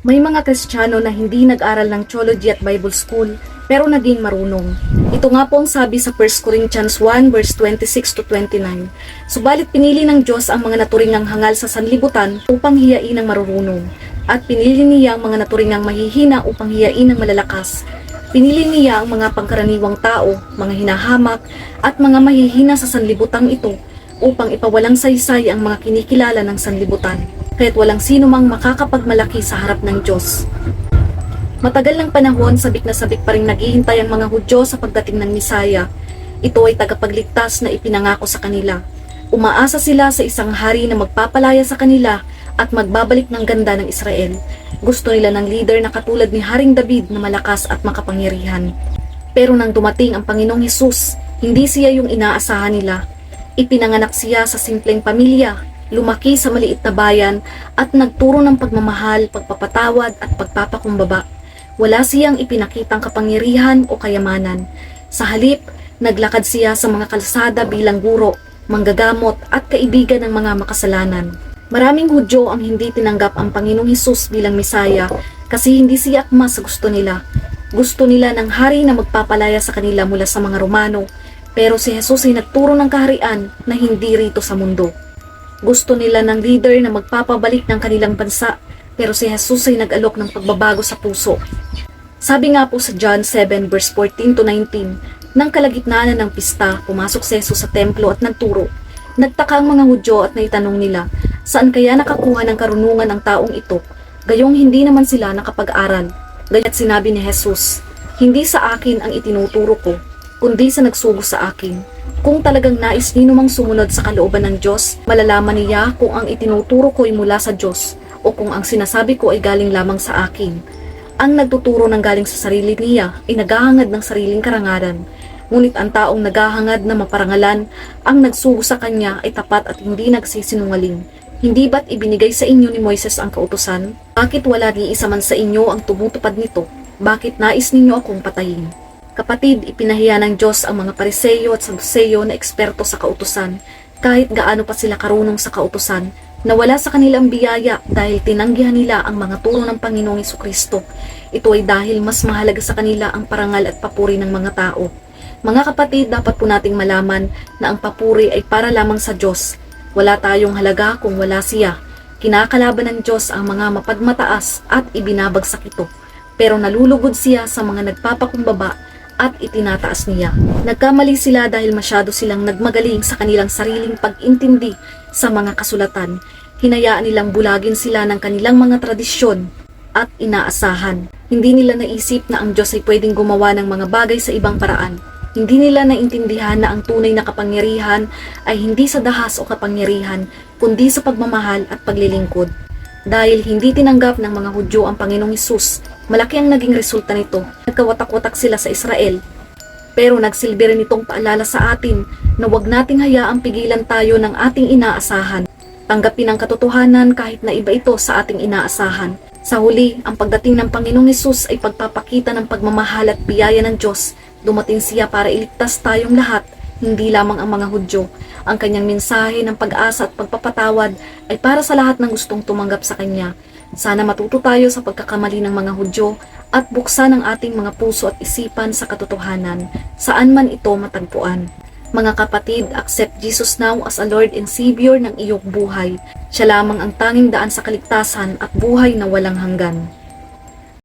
May mga Kristiyano na hindi nag-aral ng theology at Bible school pero naging marunong. Ito nga po ang sabi sa 1 Corinthians 1 verse 26 to 29. Subalit pinili ng Diyos ang mga naturingang hangal sa sanlibutan upang hiyain ang marurunong. At pinili niya ang mga naturingang mahihina upang hiyain ang malalakas. Pinili niya ang mga pangkaraniwang tao, mga hinahamak, at mga mahihina sa sanlibutang ito upang ipawalang saysay ang mga kinikilala ng sanlibutan kaya't walang sino mang makakapagmalaki sa harap ng Diyos. Matagal ng panahon, sabik na sabik pa rin naghihintay ang mga Hudyo sa pagdating ng Misaya. Ito ay tagapagligtas na ipinangako sa kanila. Umaasa sila sa isang hari na magpapalaya sa kanila at magbabalik ng ganda ng Israel. Gusto nila ng leader na katulad ni Haring David na malakas at makapangyarihan. Pero nang dumating ang Panginoong Hesus, hindi siya yung inaasahan nila. Ipinanganak siya sa simpleng pamilya lumaki sa maliit na bayan at nagturo ng pagmamahal, pagpapatawad at pagpapakumbaba. Wala siyang ipinakitang kapangyarihan o kayamanan. Sa halip, naglakad siya sa mga kalsada bilang guro, manggagamot at kaibigan ng mga makasalanan. Maraming Hudyo ang hindi tinanggap ang Panginoong Hesus bilang Misaya kasi hindi siya akma sa gusto nila. Gusto nila ng hari na magpapalaya sa kanila mula sa mga Romano, pero si Jesus ay nagturo ng kaharian na hindi rito sa mundo. Gusto nila ng leader na magpapabalik ng kanilang bansa, pero si Jesus ay nag-alok ng pagbabago sa puso. Sabi nga po sa John 7 verse 14 to 19, nang kalagitnaan na ng pista, pumasok si Jesus sa templo at nagturo. Nagtaka ang mga Hudyo at naitanong nila, saan kaya nakakuha ng karunungan ang taong ito? Gayong hindi naman sila nakapag-aral. Gaya't sinabi ni Jesus, hindi sa akin ang itinuturo ko, kundi sa nagsugo sa akin. Kung talagang nais nino mang sumunod sa kalooban ng Diyos, malalaman niya kung ang itinuturo ko ay mula sa Diyos o kung ang sinasabi ko ay galing lamang sa akin. Ang nagtuturo ng galing sa sarili niya ay naghahangad ng sariling karangalan. Ngunit ang taong naghahangad na maparangalan, ang nagsugo sa kanya ay tapat at hindi nagsisinungaling. Hindi ba't ibinigay sa inyo ni Moises ang kautusan? Bakit wala ni isa man sa inyo ang tumutupad nito? Bakit nais ninyo akong patayin? Kapatid, ipinahiya ng Diyos ang mga pariseyo at saduseyo na eksperto sa kautusan, kahit gaano pa sila karunong sa kautusan, na wala sa kanilang biyaya dahil tinanggihan nila ang mga turo ng Panginoong Kristo. Ito ay dahil mas mahalaga sa kanila ang parangal at papuri ng mga tao. Mga kapatid, dapat po nating malaman na ang papuri ay para lamang sa Diyos. Wala tayong halaga kung wala siya. Kinakalaban ng Diyos ang mga mapagmataas at ibinabagsak ito. Pero nalulugod siya sa mga nagpapakumbaba at itinataas niya. Nagkamali sila dahil masyado silang nagmagaling sa kanilang sariling pag-intindi sa mga kasulatan. Hinayaan nilang bulagin sila ng kanilang mga tradisyon at inaasahan. Hindi nila naisip na ang Diyos ay pwedeng gumawa ng mga bagay sa ibang paraan. Hindi nila naintindihan na ang tunay na kapangyarihan ay hindi sa dahas o kapangyarihan, kundi sa pagmamahal at paglilingkod. Dahil hindi tinanggap ng mga Hudyo ang Panginoong Isus, malaki ang naging resulta nito. Nagkawatak-watak sila sa Israel. Pero nagsilbi rin itong paalala sa atin na huwag nating hayaang pigilan tayo ng ating inaasahan. Tanggapin ang katotohanan kahit na iba ito sa ating inaasahan. Sa huli, ang pagdating ng Panginoong Isus ay pagpapakita ng pagmamahal at biyaya ng Diyos. Dumating siya para iligtas tayong lahat, hindi lamang ang mga Hudyo. Ang kanyang mensahe ng pag-asa at pagpapatawad ay para sa lahat ng gustong tumanggap sa kanya. Sana matuto tayo sa pagkakamali ng mga Hudyo at buksan ang ating mga puso at isipan sa katotohanan, saan man ito matagpuan. Mga kapatid, accept Jesus now as a Lord and Savior ng iyong buhay. Siya lamang ang tanging daan sa kaligtasan at buhay na walang hanggan.